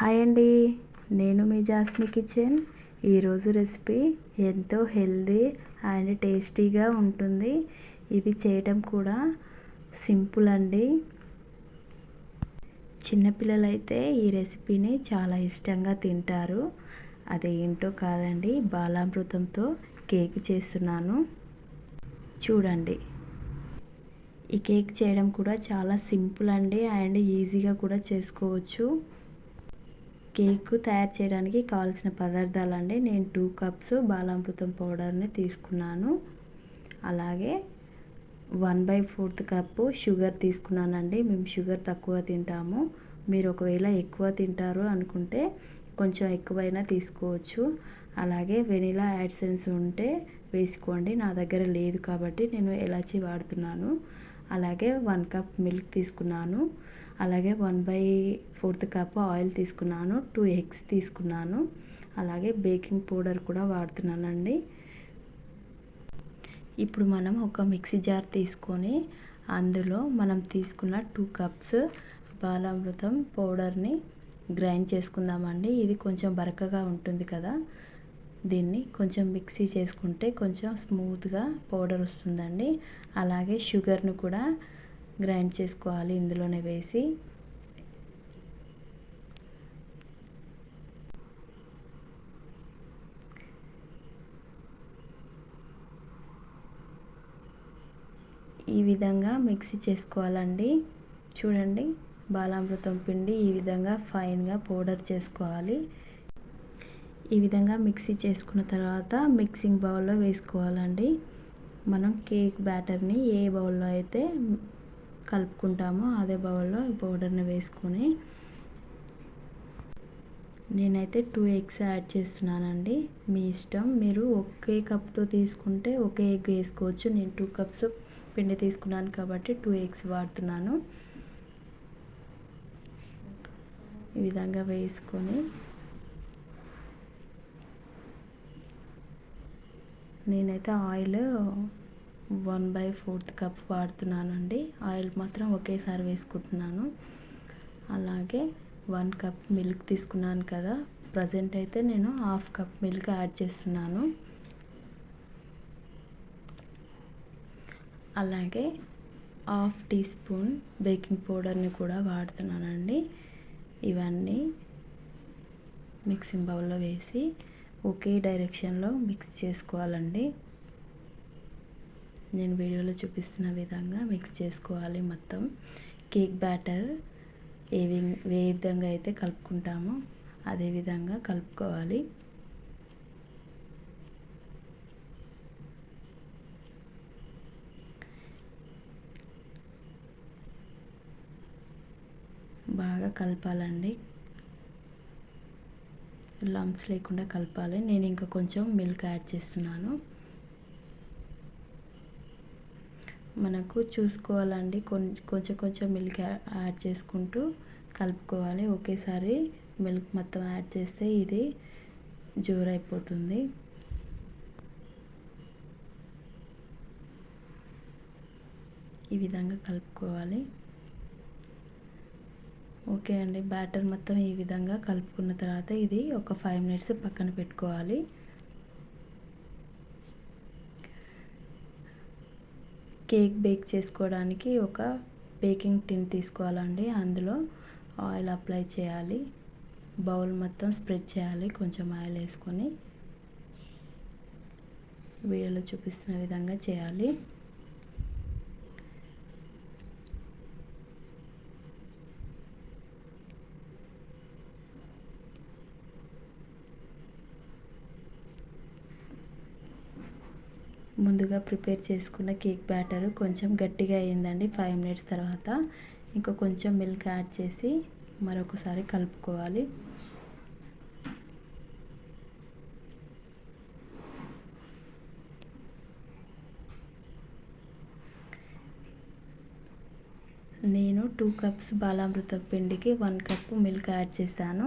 Hi అండి. నేను మీ జాస్మి కిచెన్. ఈరోజు రెసిపీ ఎంతో హెల్దీ అండ్ టేస్టీగా ఉంటుంది. ఇది చేయడం కూడా సింపుల్ అండి. చిన్నపిల్లలైతే ఈ రెసిపీని చాలా ఇష్టంగా తింటారు. అదేంటో కాదండి బాలామృతంతో కేక్ చేస్తున్నాను. చూడండి. ఈ కేక్ చేయడం కూడా చాలా సింపుల్ అండి అండ్ ఈజీగా కూడా చేసుకోవచ్చు. కేక్ తయారు చేయడానికి కావాల్సిన పదార్థాలు అండి నేను టూ కప్స్ బాలామృతం పౌడర్ని తీసుకున్నాను. అలాగే one by fourth cup sugar తీసుకున్నానండి. మేము షుగర్ తక్కువ తింటాము. మీరు ఒకవేళ ఎక్కువ తింటారు అనుకుంటే కొంచెం ఎక్కువైనా తీసుకోవచ్చు. అలాగే వెనిలా యాడ్సెన్స్ ఉంటే వేసుకోండి. నా దగ్గర లేదు కాబట్టి నేను ఎలాచి వాడుతున్నాను. అలాగే వన్ కప్ మిల్క్ తీసుకున్నాను. అలాగే one by fourth cup oil తీసుకున్నాను టూ ఎగ్స్ తీసుకున్నాను. అలాగే బేకింగ్ పౌడర్ కూడా వాడుతున్నానండి. ఇప్పుడు మనం ఒక మిక్సీ జార్ తీసుకొని అందులో మనం తీసుకున్న టూ కప్స్ బాలామృతం పౌడర్ని గ్రైండ్ చేసుకుందామండి. ఇది కొంచెం బరకగా ఉంటుంది కదా. దీన్ని కొంచెం మిక్సీ చేసుకుంటే కొంచెం స్మూత్గా పౌడర్ వస్తుందండి. అలాగే షుగర్ను కూడా గ్రైండ్ చేసుకోవాలి ఇందులోనే వేసి. ఈ విధంగా మిక్సీ చేసుకోవాలండి. చూడండి బాలామృతం పిండి ఈ విధంగా ఫైన్గా పౌడర్ చేసుకోవాలి. ఈ విధంగా మిక్సీ చేసుకున్న తర్వాత మిక్సింగ్ బౌల్లో వేసుకోవాలండి. మనం కేక్ బ్యాటర్ని ఏ బౌల్లో అయితే కలుపుకుంటామో అదే బౌల్లో ఈ పౌడర్ని వేసుకొని. నేనైతే టూ ఎగ్స్ యాడ్ చేస్తున్నానండి. మీ ఇష్టం. మీరు ఒకే కప్తో తీసుకుంటే ఒకే ఎగ్ వేసుకోవచ్చు. నేను టూ కప్స్ పిండి తీసుకున్నాను కాబట్టి టూ ఎగ్స్ వాడుతున్నాను. ఈ విధంగా వేసుకొని. నేనైతే oil one by fourth cup వాడుతున్నానండి. Oil మాత్రం ఒకేసారి వేసుకుంటున్నాను. అలాగే వన్ కప్ మిల్క్ తీసుకున్నాను కదా. ప్రజెంట్ అయితే నేను హాఫ్ కప్ మిల్క్ యాడ్ చేస్తున్నాను. అలాగే హాఫ్ టీ స్పూన్ బేకింగ్ పౌడర్ని కూడా వాడుతున్నానండి. ఇవన్నీ మిక్సింగ్ బౌల్లో వేసి ఒకే డైరెక్షన్లో మిక్స్ చేసుకోవాలండి. నేను వీడియోలో చూపిస్తున్న విధంగా మిక్స్ చేసుకోవాలి మొత్తం. కేక్ బ్యాటర్ ఏ ఏ విధంగా అయితే కలుపుకుంటామో అదే విధంగా కలుపుకోవాలి. బాగా కలపాలండి. లంప్స్ లేకుండా కలపాలి. నేను ఇంకా కొంచెం మిల్క్ యాడ్ చేస్తున్నాను. మనకు చూసుకోవాలండి. కొంచెం కొంచెం మిల్క్ యాడ్ చేసుకుంటూ కలుపుకోవాలి. ఒకేసారి మిల్క్ మొత్తం యాడ్ చేస్తే ఇది జోరైపోతుంది. ఈ విధంగా కలుపుకోవాలి. ఓకే అండి. బ్యాటర్ మొత్తం ఈ విధంగా కలుపుకున్న తర్వాత ఇది ఒక ఫైవ్ మినిట్స్ పక్కన పెట్టుకోవాలి. కేక్ బేక్ చేసుకోవడానికి ఒక బేకింగ్ టిన్ తీసుకోవాలండి. అందులో ఆయిల్ అప్లై చేయాలి. బౌల్ మొత్తం స్ప్రెడ్ చేయాలి. కొంచెం ఆయిల్ వేసుకొని వీడియోలో చూపిస్తున్న విధంగా చేయాలి. ముందుగా ప్రిపేర్ చేసుకున్న కేక్ బ్యాటర్ కొంచెం గట్టిగా అయిందండి ఫైవ్ మినిట్స్ తర్వాత. ఇంకా కొంచెం మిల్క్ యాడ్ చేసి మరొకసారి కలుపుకోవాలి. నేను టూ కప్స్ బాలామృతం పిండికి వన్ కప్ మిల్క్ యాడ్ చేశాను.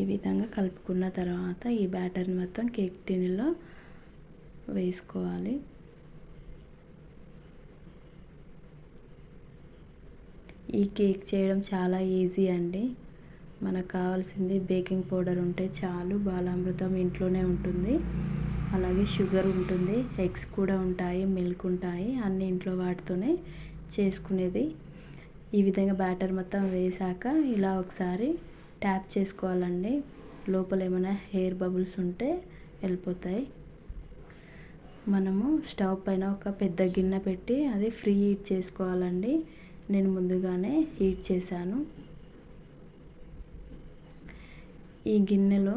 ఈ విధంగా కలుపుకున్న తర్వాత ఈ బ్యాటర్ని మొత్తం కేక్ టిన్లో వేసుకోవాలి. ఈ కేక్ చేయడం చాలా ఈజీ అండి. మనకు కావాల్సింది బేకింగ్ పౌడర్ ఉంటే చాలు బాలామృతం ఇంట్లోనే ఉంటుంది. అలాగే షుగర్ ఉంటుంది ఎగ్స్ కూడా ఉంటాయి మిల్క్ ఉంటాయి అన్నీ ఇంట్లో వాటితోనే చేసుకునేది. ఈ విధంగా బ్యాటర్ మొత్తం వేసాక ఇలా ఒకసారి ట్యాప్ చేసుకోవాలండి. లోపల ఏమైనా హెయిర్ బబుల్స్ ఉంటే వెళ్ళిపోతాయి. మనము స్టవ్ పైన ఒక పెద్ద గిన్నె పెట్టి అది ఫ్రీ హీట్ చేసుకోవాలండి. నేను ముందుగానే హీట్ చేశాను. ఈ గిన్నెలో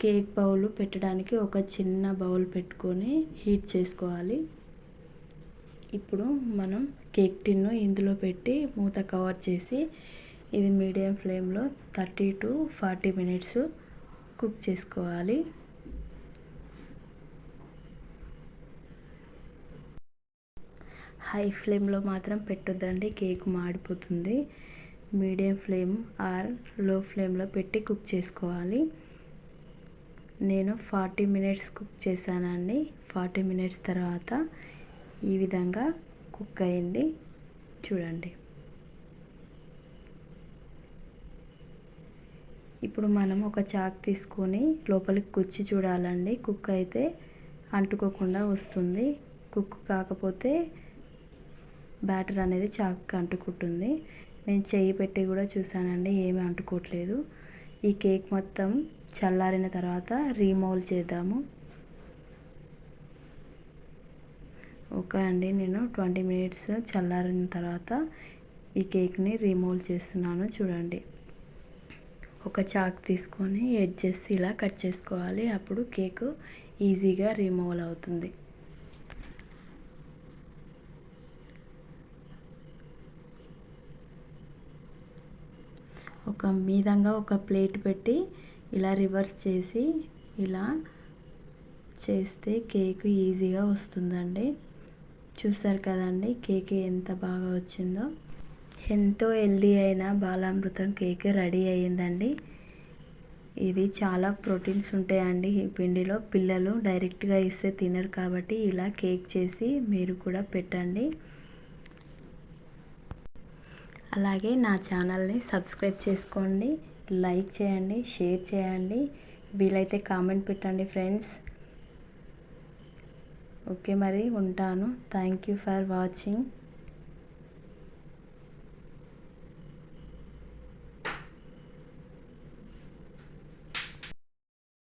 కేక్ బౌల్ పెట్టడానికి ఒక చిన్న బౌల్ పెట్టుకొని హీట్ చేసుకోవాలి. ఇప్పుడు మనం కేక్ టిన్ను ఇందులో పెట్టి మూత కవర్ చేసి ఇది మీడియం ఫ్లేమ్లో thirty to forty minutes cook చేసుకోవాలి. హై ఫ్లేమ్లో మాత్రం పెట్టొద్దండి కేక్ మాడిపోతుంది. మీడియం ఫ్లేమ్ ఆర్లో ఫ్లేమ్లో పెట్టి కుక్ చేసుకోవాలి. నేను ఫార్టీ మినిట్స్ కుక్ చేశానండి. ఫార్టీ మినిట్స్ తర్వాత ఈ విధంగా కుక్ అయింది. చూడండి. ఇప్పుడు మనం ఒక చాక్ తీసుకొని లోపలికి కుచ్చి చూడాలండి. కుక్ అయితే అంటుకోకుండా వస్తుంది. కుక్ కాకపోతే బ్యాటర్ అనేది చాక్కి అంటుకుంటుంది. నేను చెయ్యి పెట్టి కూడా చూసానండి ఏమీ అంటుకోవట్లేదు. ఈ కేక్ మొత్తం చల్లారిన తర్వాత రీమౌల్ చేద్దాము. ఓకే అండి నేను ట్వంటీ మినిట్స్ చల్లారిన తర్వాత ఈ కేక్ని రీమౌల్ చేస్తున్నాను. చూడండి. ఒక చాక్ తీసుకొని ఎడ్జెస్ ఇలా కట్ చేసుకోవాలి. అప్పుడు కేకు ఈజీగా రిమూవల్ అవుతుంది. ఒక మీదంగా ఒక ప్లేట్ పెట్టి ఇలా రివర్స్ చేసి ఇలా చేస్తే కేక్ ఈజీగా వస్తుందండి. చూసారు కదండి కేక్ ఎంత బాగా వచ్చిందో. ఎంతో హెల్దీ అయిన బాలామృతం కేక్ రెడీ అయ్యిందండి. ఇది చాలా ప్రోటీన్స్ ఉంటాయండి ఈ పిండిలో. పిల్లలు డైరెక్ట్గా ఇస్తే తినరు కాబట్టి ఇలా కేక్ చేసి మీరు కూడా పెట్టండి. అలాగే నా ఛానల్ని సబ్స్క్రైబ్ చేసుకోండి లైక్ చేయండి షేర్ చేయండి. వీలైతే కామెంట్ పెట్టండి ఫ్రెండ్స్. ఓకే మరి ఉంటాను. Thank you for watching.